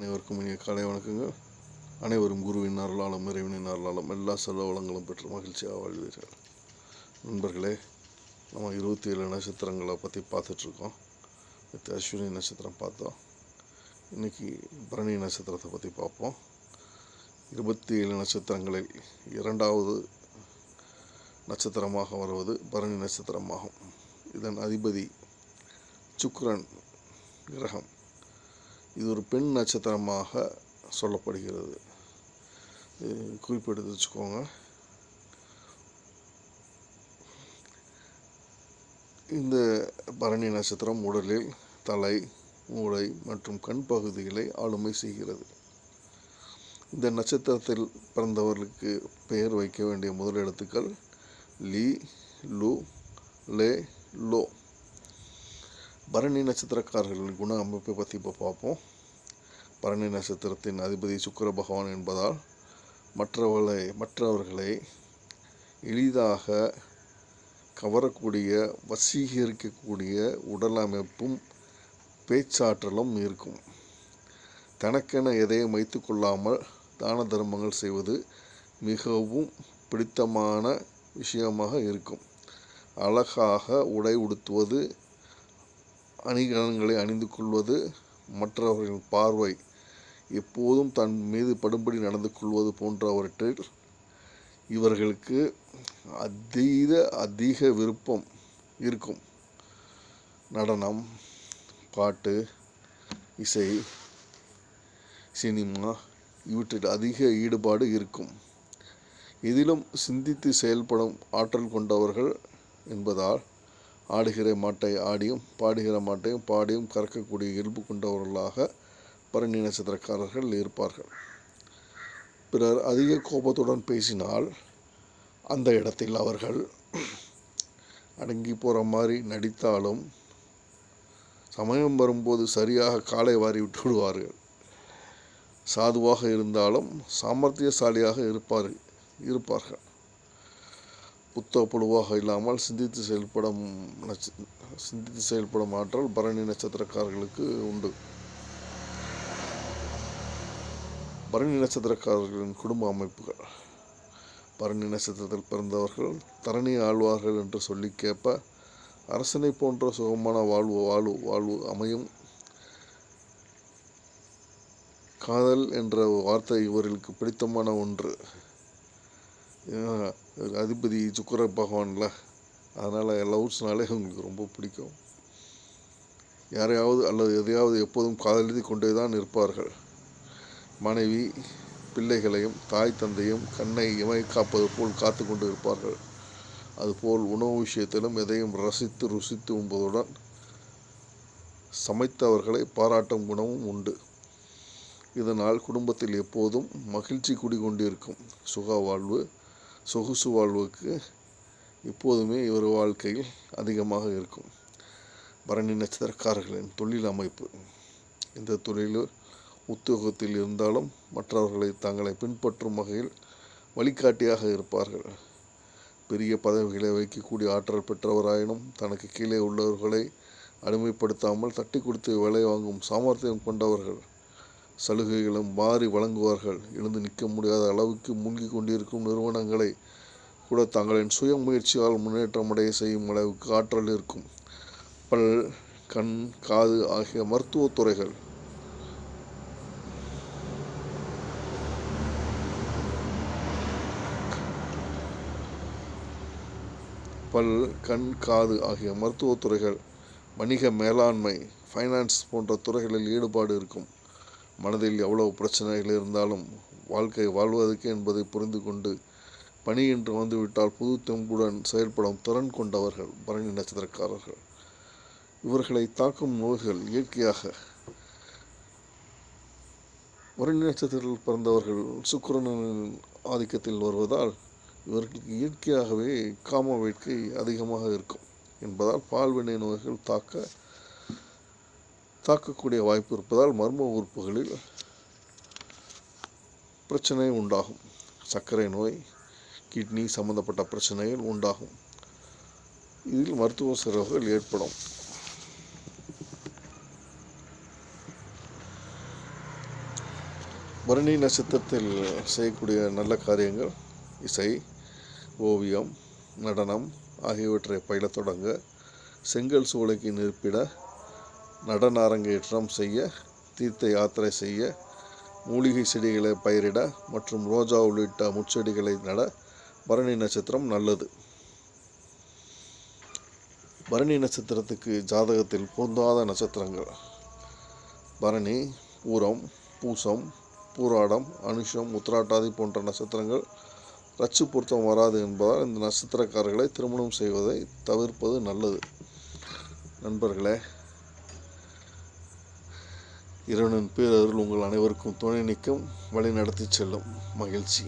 அனைவருக்கும் இனிய காலை வணக்கங்கள். அனைவரும் குருவின் அருளாலும் இறைவனின் அருளாலும் எல்லா செல்வ வளங்களும் பெற்று மகிழ்ச்சியாக வாழ்வீர்கள். நண்பர்களே நம்ம இருபத்தி ஏழு நட்சத்திரங்களை பற்றி பார்த்துட்ருக்கோம். நேற்று அஸ்வினி நட்சத்திரம் பார்த்தோம். இன்றைக்கி பரணி நட்சத்திரத்தை பற்றி பார்ப்போம். இருபத்தி ஏழு நட்சத்திரங்களில் இரண்டாவது நட்சத்திரமாக வருவது பரணி நட்சத்திரமாகும். இதன் அதிபதி சுக்ரன் கிரகம். இது ஒரு பெண் நட்சத்திரமாக சொல்லப்படுகிறது. குறிப்பிட்டு குறிப்பெடுத்து வச்சுக்கோங்க. இந்த பரணி நட்சத்திரம் உடலில் தலை மூளை மற்றும் கண் பகுதிகளை ஆளுமை செய்கிறது. இந்த நட்சத்திரத்தில் பிறந்தவர்களுக்கு பெயர் வைக்க வேண்டிய முதல் எழுத்துக்கள் லீ லு லே லோ. பரணி நட்சத்திரக்காரர்களின் குண அமைப்பை பற்றி இப்போ பார்ப்போம். பரணி நட்சத்திரத்தின் அதிபதி சுக்கர பகவான் என்பதால் மற்றவர்களை மற்றவர்களை எளிதாக கவரக்கூடிய வசீகரிக்கக்கூடிய உடல் அமைப்பும் பேச்சாற்றலும் இருக்கும். தனக்கென எதையும் வைத்து கொள்ளாமல் தான தர்மங்கள் செய்வது மிகவும் பிடித்தமான விஷயமாக இருக்கும். அழகாக உடை உடுத்துவது அணிகலன்களை அணிந்து கொள்வது மற்றவர்களின் பார்வை. எப்போதும் தன் மீது படும்படி நடந்து கொள்வது போன்றவற்றில் இவர்களுக்கு அதீத அதிக விருப்பம் இருக்கும். நடனம் பாட்டு இசை சினிமா இவற்றில் அதிக ஈடுபாடு இருக்கும். இதிலும் சிந்தித்து செயல்படும் ஆற்றல் கொண்டவர்கள் என்பதால் ஆடுகிற மாட்டை ஆடியும் பாடுகிற மாட்டையும் பாடியும் கறக்கக்கூடிய இயல்பு கொண்டவர்களாக பரணி நட்சத்திரக்காரர்கள் இருப்பார்கள். பிறர் அதிக கோபத்துடன் பேசினால் அந்த இடத்தில் அவர்கள் அடங்கி போகிற மாதிரி நடித்தாலும் சமயம் வரும்போது சரியாக காலை வாரி விட்டு விடுவார்கள். சாதுவாக இருந்தாலும் சாமர்த்தியசாலியாக இருப்பார் இருப்பார்கள். புத்த புழுவாக இல்லாமல் சிந்தித்து செயல்படும் சிந்தித்து செயல்படும் ஆற்றல் பரணி நட்சத்திரக்காரர்களுக்கு உண்டு. பரணி நட்சத்திரக்காரர்களின் குடும்ப அமைப்புகள். பரணி நட்சத்திரத்தில் பிறந்தவர்கள் தரணி ஆழ்வார்கள் என்று சொல்லி கேட்ப அரசனை போன்ற சுகமான வாழ்வு வாழ்வு வாழ்வு அமையும். காதல் என்ற வார்த்தை இவர்களுக்கு பிடித்தமான ஒன்று. அதிபதி சுக்கர பகவான்ல. அதனால் லவ்ஸ்னாலே அவங்களுக்கு ரொம்ப பிடிக்கும். யாரையாவது அல்லது எதையாவது எப்போதும் காதலித்து கொண்டே தான் இருப்பார்கள். மனைவி பிள்ளைகளையும் தாய் தந்தையும் கண்ணை இமை காப்பது போல் காத்து கொண்டு இருப்பார்கள். அதுபோல் உணவு விஷயத்திலும் எதையும் ரசித்து ருசித்து உண்பதுடன் சமைத்தவர்களை பாராட்டும் குணமும் உண்டு. இதனால் குடும்பத்தில் எப்போதும் மகிழ்ச்சி குடிகொண்டிருக்கும். சுக வாழ்வு சொகுசு வாழ்வுக்கு எப்போதுமே இவர் வாழ்க்கையில் அதிகமாக இருக்கும். பரணி நட்சத்திரக்காரர்களின் தொழில் அமைப்பு. இந்த தொழில் உத்தியோகத்தில் இருந்தாலும் மற்றவர்களை தங்களை பின்பற்றும் வகையில் வழிகாட்டியாக இருப்பார்கள். பெரிய பதவிகளை வைக்கக்கூடிய ஆற்றல் பெற்றவராயினும் தனக்கு கீழே உள்ளவர்களை அடிமைப்படுத்தாமல் தட்டி கொடுத்து வேலை வாங்கும் சாமர்த்தியம் கொண்டவர்கள். சலுகைகளும் மாறி வழங்குவார்கள். எழுந்து நிற்க முடியாத அளவுக்கு மூழ்கி கொண்டிருக்கும் நிறுவனங்களை கூட தங்களின் சுய முயற்சியால் முன்னேற்றமடைய செய்யும் அளவுக்கு ஆற்றல் இருக்கும். பல் கண் காது ஆகிய மருத்துவத்துறைகள் பல் கண் காது ஆகிய மருத்துவத் துறைகள் வணிக மேலாண்மை ஃபைனான்ஸ் போன்ற துறைகளில் ஈடுபாடு இருக்கும். மனதில் எவ்வளவு பிரச்சனைகள் இருந்தாலும் வாழ்க்கை வாழ்வதற்கு என்பதை புரிந்து கொண்டு பணி என்று வந்துவிட்டால் புது தெம்புடன் செயல்படும் திறன் கொண்டவர்கள் பரணி நட்சத்திரக்காரர்கள். இவர்களை தாக்கும் நோய்கள் இயற்கையாக பரணி நட்சத்திரத்தில் பிறந்தவர்கள் சுக்கரனின் ஆதிக்கத்தில் வருவதால் இவர்களுக்கு இயற்கையாகவே காம வேட்கை அதிகமாக இருக்கும் என்பதால் பால்வினை நோய்கள் தாக்க தாக்கக்கூடிய வாய்ப்பு இருப்பதால் மர்ம உறுப்புகளில் பிரச்சனை உண்டாகும். சர்க்கரை நோய் கிட்னி சம்பந்தப்பட்ட பிரச்சனைகள் உண்டாகும். இதில் மருத்துவ செலவுகள் ஏற்படும். பரணி நட்சத்திரத்தில் செய்யக்கூடிய நல்ல காரியங்கள் இசை ஓவியம் நடனம் ஆகியவற்றை பயிலத் தொடங்க செங்கல் சூளைக்கு நிற்பிட நடன அரங்கேற்றம் செய்ய தீர்த்த யாத்திரை செய்ய மூலிகை செடிகளை பயிரிட மற்றும் ரோஜா உள்ளிட்ட முச்செடிகளை நட பரணி நட்சத்திரம் நல்லது. பரணி நட்சத்திரத்துக்கு ஜாதகத்தில் பொருந்தாத நட்சத்திரங்கள். பரணி பூரம் பூசம் பூராடம் அனுஷம் உத்திராட்டாதி போன்ற நட்சத்திரங்கள் ரச்சு பொருத்தம் வராது என்பதால் இந்த நட்சத்திரக்காரர்களை திருமணம் செய்வதை தவிர்ப்பது நல்லது. நண்பர்களே இறைவனின் பேரருள் உங்கள் அனைவருக்கும் துணை நிற்கும். வழி நடத்தி செல்லும் மகிழ்ச்சி.